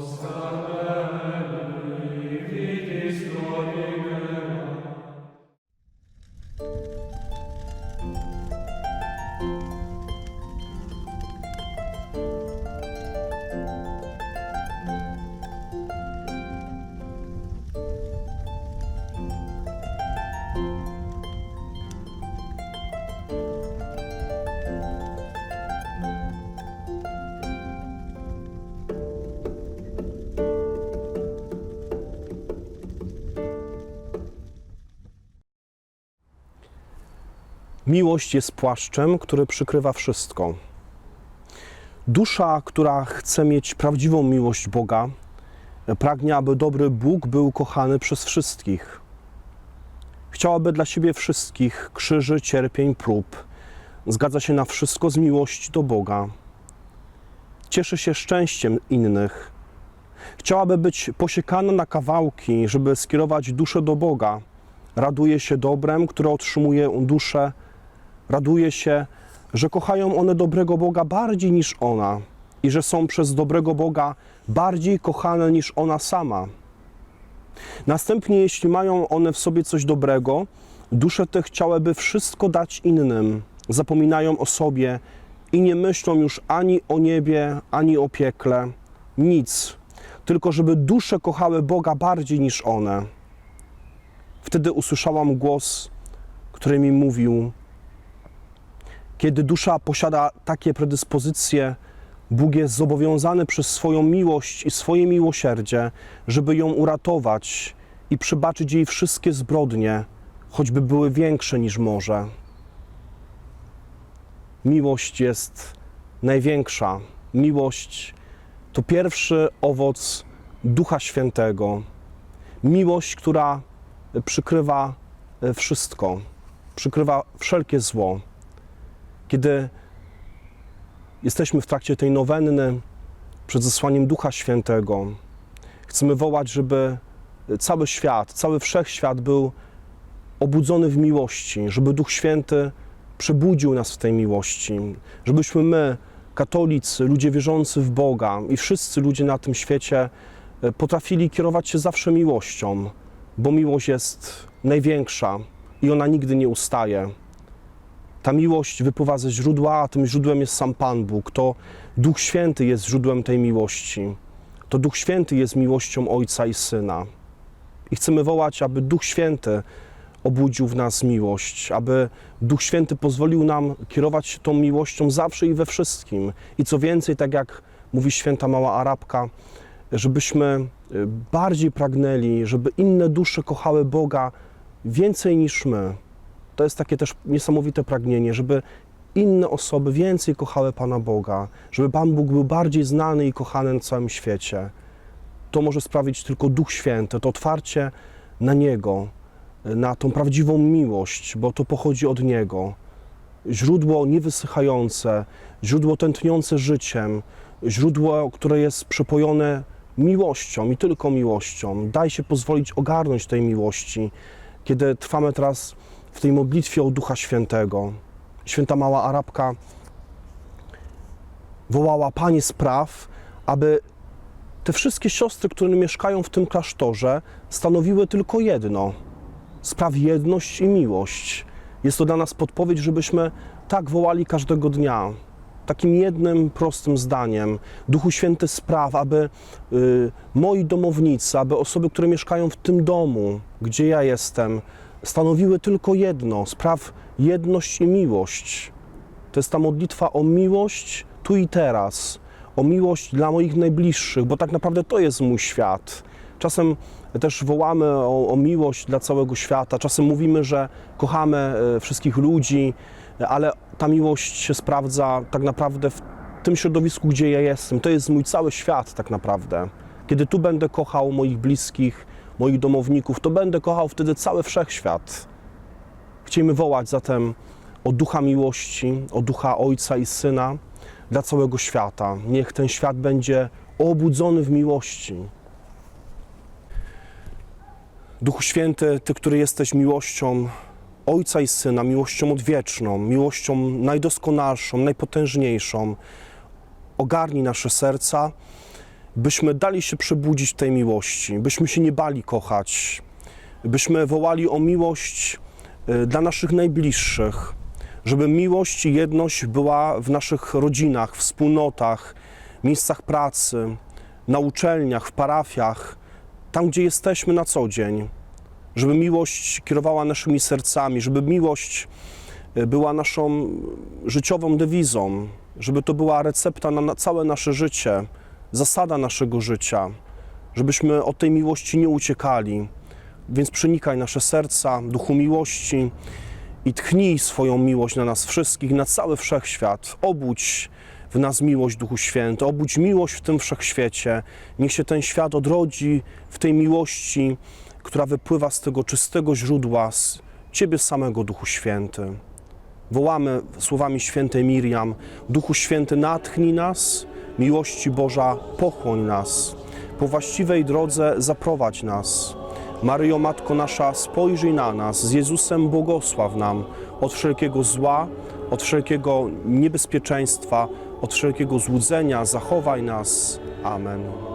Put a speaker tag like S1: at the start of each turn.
S1: Господи, від історії. Miłość jest płaszczem, który przykrywa wszystko. Dusza, która chce mieć prawdziwą miłość Boga, pragnie, aby dobry Bóg był kochany przez wszystkich. Chciałaby dla siebie wszystkich krzyży, cierpień, prób. Zgadza się na wszystko z miłości do Boga. Cieszy się szczęściem innych. Chciałaby być posiekana na kawałki, żeby skierować duszę do Boga. Raduje się dobrem, które otrzymuje duszę raduje się, że kochają one dobrego Boga bardziej niż ona i że są przez dobrego Boga bardziej kochane niż ona sama. Następnie, jeśli mają one w sobie coś dobrego, dusze te chciałyby wszystko dać innym, zapominają o sobie i nie myślą już ani o niebie, ani o piekle, nic, tylko żeby dusze kochały Boga bardziej niż one. Wtedy usłyszałam głos, który mi mówił: kiedy dusza posiada takie predyspozycje, Bóg jest zobowiązany przez swoją miłość i swoje miłosierdzie, żeby ją uratować i przebaczyć jej wszystkie zbrodnie, choćby były większe niż morze. Miłość jest największa. Miłość to pierwszy owoc Ducha Świętego. Miłość, która przykrywa wszystko, przykrywa wszelkie zło kiedy jesteśmy w trakcie tej nowenny przed zesłaniem Ducha Świętego, chcemy wołać, żeby cały świat, cały wszechświat był obudzony w miłości, żeby Duch Święty przebudził nas w tej miłości, żebyśmy my, katolicy, ludzie wierzący w Boga i wszyscy ludzie na tym świecie potrafili kierować się zawsze miłością, bo miłość jest największa i ona nigdy nie ustaje. Ta miłość wypływa ze źródła, a tym źródłem jest sam Pan Bóg. To Duch Święty jest źródłem tej miłości. To Duch Święty jest miłością Ojca i Syna. I chcemy wołać, aby Duch Święty obudził w nas miłość, aby Duch Święty pozwolił nam kierować się tą miłością zawsze i we wszystkim. I co więcej, tak jak mówi święta mała Arabka, żebyśmy bardziej pragnęli, żeby inne dusze kochały Boga więcej niż my to jest takie też niesamowite pragnienie, żeby inne osoby więcej kochały Pana Boga, żeby Pan Bóg był bardziej znany i kochany na całym świecie. To może sprawić tylko Duch Święty, to otwarcie na Niego, na tą prawdziwą miłość, bo to pochodzi od Niego. Źródło niewysychające, źródło tętniące życiem, źródło, które jest przepojone miłością i tylko miłością. Daj się pozwolić ogarnąć tej miłości, kiedy trwamy teraz w tej modlitwie o Ducha Świętego. Święta Mała Arabka wołała Panie spraw, aby te wszystkie siostry, które mieszkają w tym klasztorze, stanowiły tylko jedno. Spraw jedność i miłość. Jest to dla nas podpowiedź, żebyśmy tak wołali każdego dnia. Takim jednym prostym zdaniem. Duchu Święty spraw, aby y, moi domownicy, aby osoby, które mieszkają w tym domu, gdzie ja jestem, stanowiły tylko jedno: spraw jedność i miłość. To jest ta modlitwa o miłość tu i teraz, o miłość dla moich najbliższych, bo tak naprawdę to jest mój świat. Czasem też wołamy o, o miłość dla całego świata, czasem mówimy, że kochamy e, wszystkich ludzi, ale ta miłość się sprawdza tak naprawdę w tym środowisku, gdzie ja jestem. To jest mój cały świat, tak naprawdę. Kiedy tu będę kochał moich bliskich, moich domowników, to będę kochał wtedy cały wszechświat. Chcielibyśmy wołać zatem o ducha miłości, o ducha Ojca i Syna dla całego świata. Niech ten świat będzie obudzony w miłości. Duchu Święty, Ty, który jesteś miłością Ojca i Syna, miłością odwieczną, miłością najdoskonalszą, najpotężniejszą, ogarnij nasze serca byśmy dali się przebudzić w tej miłości, byśmy się nie bali kochać, byśmy wołali o miłość y, dla naszych najbliższych, żeby miłość i jedność była w naszych rodzinach, wspólnotach, miejscach pracy, na uczelniach, w parafiach, tam gdzie jesteśmy na co dzień, żeby miłość kierowała naszymi sercami, żeby miłość y, była naszą życiową dewizą, żeby to była recepta na całe nasze życie, zasada naszego życia, żebyśmy od tej miłości nie uciekali. Więc przenikaj nasze serca, duchu miłości i tchnij swoją miłość na nas wszystkich, na cały wszechświat. Obudź w nas miłość, Duchu Święty, obudź miłość w tym wszechświecie. Niech się ten świat odrodzi w tej miłości, która wypływa z tego czystego źródła, z Ciebie samego, Duchu Święty. Wołamy słowami świętej Miriam: Duchu Święty, natchnij nas, miłości Boża, pochłoń nas, po właściwej drodze zaprowadź nas. Maryjo, Matko nasza, spojrzyj na nas, z Jezusem błogosław nam od wszelkiego zła, od wszelkiego niebezpieczeństwa, od wszelkiego złudzenia, zachowaj nas. Amen.